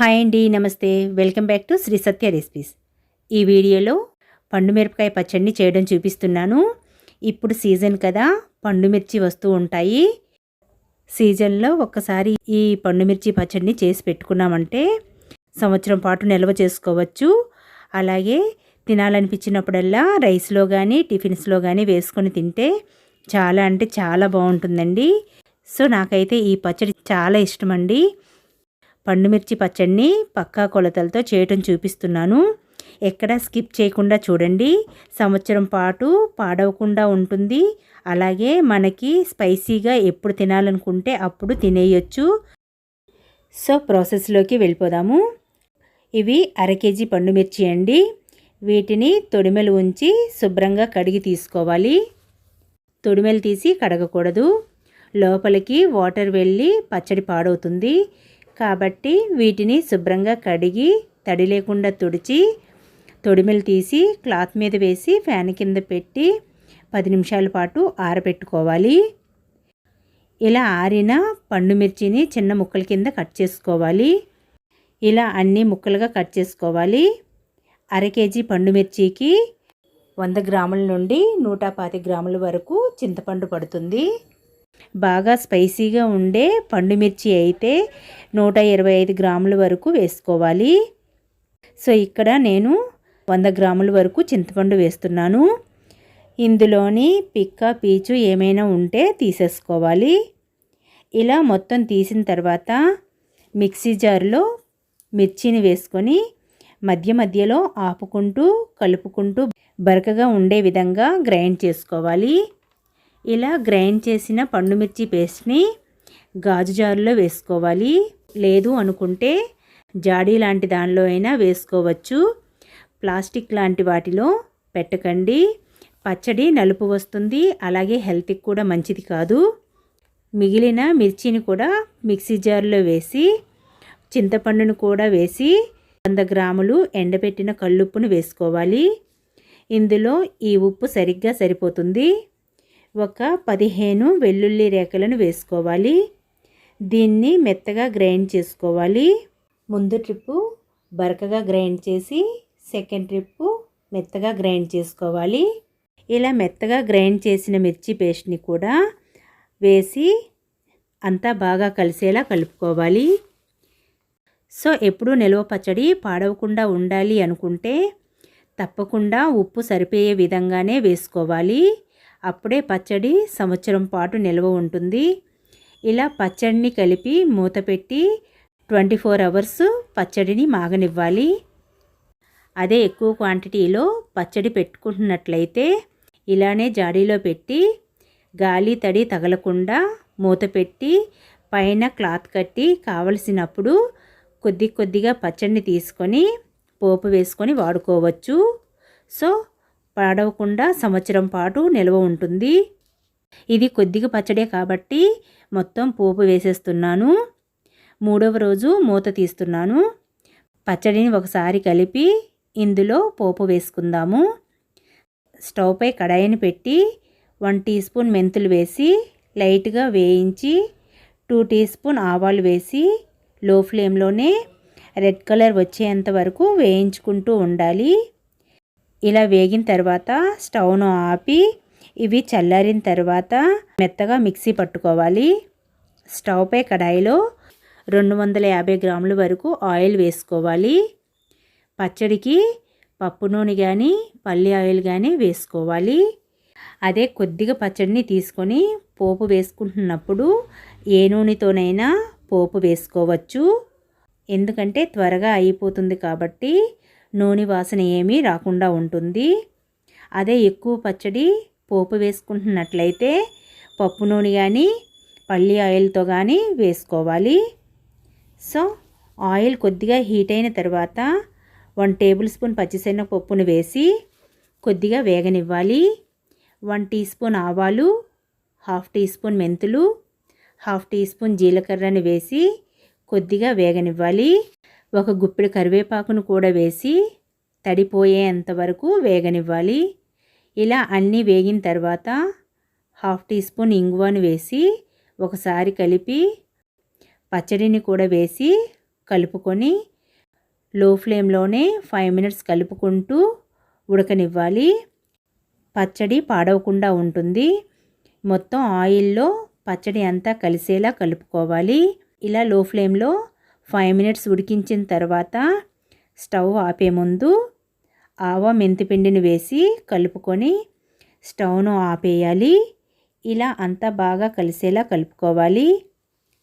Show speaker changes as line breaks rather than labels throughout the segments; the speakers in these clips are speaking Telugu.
హాయ్ అండి నమస్తే. Welcome back to Sri Satya recipes. ఈ వీడియోలో పండు మిరపకాయ పచ్చడిని చేయడం చూపిస్తున్నాను. ఇప్పుడు సీజన్ కదా పండు మిర్చి వస్తూ ఉంటాయి. సీజన్లో ఒక్కసారి ఈ పండు మిర్చి పచ్చడిని చేసి పెట్టుకున్నామంటే సంవత్సరం పాటు నిల్వ చేసుకోవచ్చు. అలాగే తినాలనిపించినప్పుడల్లా రైస్లో కానీ టిఫిన్స్లో కానీ వేసుకొని తింటే చాలా అంటే చాలా బాగుంటుందండి. సో నాకైతే ఈ పచ్చడి చాలా ఇష్టమండి. పండుమిర్చి పచ్చడిని పక్కా కొలతలతో చేయటం చూపిస్తున్నాను. ఎక్కడ స్కిప్ చేయకుండా చూడండి. సంవత్సరం పాటు పాడవకుండా ఉంటుంది. అలాగే మనకి స్పైసీగా ఎప్పుడు తినాలనుకుంటే అప్పుడు తినేయొచ్చు. సో ప్రాసెస్లోకి వెళ్ళిపోదాము. ఇవి అర కేజీ పండుమిర్చి అండి. వీటిని తొడిమెలు ఉంచి శుభ్రంగా కడిగి తీసుకోవాలి. తొడిమెలు తీసి కడగకూడదు. లోపలికి వాటర్ వెళ్ళి పచ్చడి పాడవుతుంది. కాబట్టి వీటిని శుభ్రంగా కడిగి తడి లేకుండా తుడిచి తొడిమెలు తీసి క్లాత్ మీద వేసి ఫ్యాన్ కింద పెట్టి పది నిమిషాల పాటు ఆరబెట్టుకోవాలి. ఇలా ఆరిన పండు మిర్చిని చిన్న ముక్కల కింద కట్ చేసుకోవాలి. ఇలా అన్ని ముక్కలుగా కట్ చేసుకోవాలి. అర కేజీ పండు మిర్చికి వంద గ్రాముల నుండి నూట పాతి గ్రాముల వరకు చింతపండు పడుతుంది. బాగా స్పైసీగా ఉండే పండుమిర్చి అయితే నూట ఇరవై ఐదు గ్రాముల వరకు వేసుకోవాలి. సో ఇక్కడ నేను వంద గ్రాముల వరకు చింతపండు వేస్తున్నాను. ఇందులోని పిక్క పీచు ఏమైనా ఉంటే తీసేసుకోవాలి. ఇలా మొత్తం తీసిన తర్వాత మిక్సీ జార్లో మిర్చిని వేసుకొని మధ్య మధ్యలో ఆపుకుంటూ కలుపుకుంటూ బరకగా ఉండే విధంగా గ్రైండ్ చేసుకోవాలి. ఇలా గ్రైండ్ చేసిన పండుమిర్చి పేస్ట్ని గాజు జారులో వేసుకోవాలి. లేదు అనుకుంటే జాడీ లాంటి దానిలో అయినా వేసుకోవచ్చు. ప్లాస్టిక్ లాంటి వాటిలో పెట్టకండి. పచ్చడి నలుపు వస్తుంది. అలాగే హెల్త్కి కూడా మంచిది కాదు. మిగిలిన మిర్చిని కూడా మిక్సీ జార్లో వేసి చింతపండును కూడా వేసి వంద గ్రాములు ఎండబెట్టిన కల్లుప్పును వేసుకోవాలి. ఇందులో ఈ ఉప్పు సరిగ్గా సరిపోతుంది. ఒక పదిహేను వెల్లుల్లి రేఖలను వేసుకోవాలి. దీన్ని మెత్తగా గ్రైండ్ చేసుకోవాలి. ముందు ట్రిప్పు బరకగా గ్రైండ్ చేసి సెకండ్ ట్రిప్పు మెత్తగా గ్రైండ్ చేసుకోవాలి. ఇలా మెత్తగా గ్రైండ్ చేసిన మిర్చి పేస్ట్ని కూడా వేసి అంతా బాగా కలిసేలా కలుపుకోవాలి. సో ఎప్పుడు నిల్వ పచ్చడి పాడవకుండా ఉండాలి అనుకుంటే తప్పకుండా ఉప్పు సరిపోయే విధంగానే వేసుకోవాలి. అప్పుడే పచ్చడి సంవత్సరం పాటు నిల్వ ఉంటుంది. ఇలా పచ్చడిని కలిపి మూత పెట్టి ట్వంటీ ఫోర్ అవర్స్ పచ్చడిని మాగనివ్వాలి. అదే ఎక్కువ క్వాంటిటీలో పచ్చడి పెట్టుకుంటున్నట్లయితే ఇలానే జాడీలో పెట్టి గాలి తడి తగలకుండా మూత పెట్టి పైన క్లాత్ కట్టి కావలసినప్పుడు కొద్ది కొద్దిగా పచ్చడిని తీసుకొని పోపు వేసుకొని వాడుకోవచ్చు. సో పాడవకుండా సంవత్సరం పాటు నిల్వ ఉంటుంది. ఇది కొద్దిగా పచ్చడే కాబట్టి మొత్తం పోపు వేసేస్తున్నాను. మూడవ రోజు మూత తీస్తున్నాను. పచ్చడిని ఒకసారి కలిపి ఇందులో పోపు వేసుకుందాము. స్టవ్ పై కడాయిని పెట్టి వన్ టీ స్పూన్ మెంతులు వేసి లైట్గా వేయించి టూ టీ స్పూన్ ఆవాలు వేసి లో ఫ్లేమ్లోనే రెడ్ కలర్ వచ్చేంత వరకు వేయించుకుంటూ ఉండాలి. ఇలా వేగిన తర్వాత స్టవ్ను ఆపి ఇవి చల్లారిన తర్వాత మెత్తగా మిక్సీ పట్టుకోవాలి. స్టవ్పై కడాయిలో రెండు వందల యాభై గ్రాముల వరకు ఆయిల్ వేసుకోవాలి. పచ్చడికి పప్పు నూనె కానీ పల్లి ఆయిల్ కానీ వేసుకోవాలి. అదే కొద్దిగా పచ్చడిని తీసుకొని పోపు వేసుకుంటున్నప్పుడు ఏ నూనెతోనైనా పోపు వేసుకోవచ్చు. ఎందుకంటే త్వరగా అయిపోతుంది కాబట్టి నూనె వాసన ఏమీ రాకుండా ఉంటుంది. అదే ఎక్కువ పచ్చడి పోపు వేసుకుంటున్నట్లయితే పప్పు నూనె కానీ పల్లి ఆయిల్తో కానీ వేసుకోవాలి. సో ఆయిల్ కొద్దిగా హీట్ అయిన తర్వాత వన్ టేబుల్ స్పూన్ పచ్చిశనగపప్పును వేసి కొద్దిగా వేగనివ్వాలి. వన్ టీ స్పూన్ ఆవాలు హాఫ్ టీ స్పూన్ మెంతులు హాఫ్ టీ స్పూన్ జీలకర్రని వేసి కొద్దిగా వేగనివ్వాలి. ఒక గుప్పెడు కరివేపాకును కూడా వేసి తడిపోయేంత వరకు వేగనివ్వాలి. ఇలా అన్నీ వేగిన తర్వాత హాఫ్ టీ స్పూన్ ఇంగువను వేసి ఒకసారి కలిపి పచ్చడిని కూడా వేసి కలుపుకొని లో ఫ్లేమ్లోనే ఫైవ్ మినిట్స్ కలుపుకుంటూ ఉడకనివ్వాలి. పచ్చడి పాడవకుండా ఉంటుంది. మొత్తం ఆయిల్లో పచ్చడి అంతా కలిసేలా కలుపుకోవాలి. ఇలా లో ఫ్లేమ్లో ఫైవ్ మినిట్స్ ఉడికించిన తర్వాత స్టవ్ ఆపే ముందు ఆవ మెంతిపిండిని వేసి కలుపుకొని స్టవ్ను ఆపేయాలి. ఇలా అంతా బాగా కలిసేలా కలుపుకోవాలి.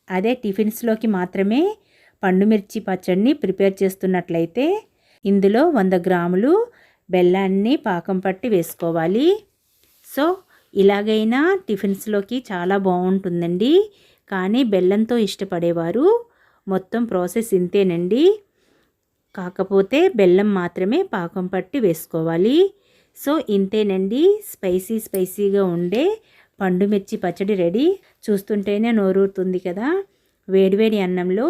అదే టిఫిన్స్లోకి మాత్రమే పండుమిర్చి పచ్చడిని ప్రిపేర్ చేస్తున్నట్లయితే ఇందులో వంద గ్రాములు బెల్లాన్ని పాకం పట్టి వేసుకోవాలి. సో ఇలాగైనా టిఫిన్స్లోకి చాలా బాగుంటుందండి. కానీ బెల్లంతో ఇష్టపడేవారు మొత్తం ప్రాసెస్ ఇంతేనండి. కాకపోతే బెల్లం మాత్రమే పాకం పట్టి వేసుకోవాలి. సో ఇంతేనండి. స్పైసీ స్పైసీగా ఉండే పండుమిర్చి పచ్చడి రెడీ. చూస్తుంటేనే నోరూరుతుంది కదా. వేడివేడి అన్నంలో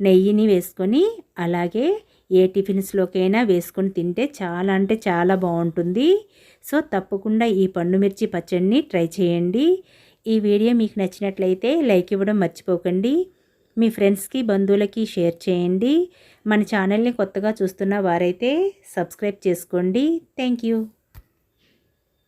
నెయ్యిని వేసుకొని అలాగే ఏ టిఫిన్స్లోకైనా వేసుకొని తింటే చాలా అంటే చాలా బాగుంటుంది. సో తప్పకుండా ఈ పండుమిర్చి పచ్చడిని ట్రై చేయండి. ఈ వీడియో మీకు నచ్చినట్లయితే లైక్ ఇవ్వడం మర్చిపోకండి. మీ ఫ్రెండ్స్కి బంధువులకి షేర్ చేయండి. మన ఛానల్ని కొత్తగా చూస్తున్న వారైతే సబ్స్క్రైబ్ చేసుకోండి. Thank you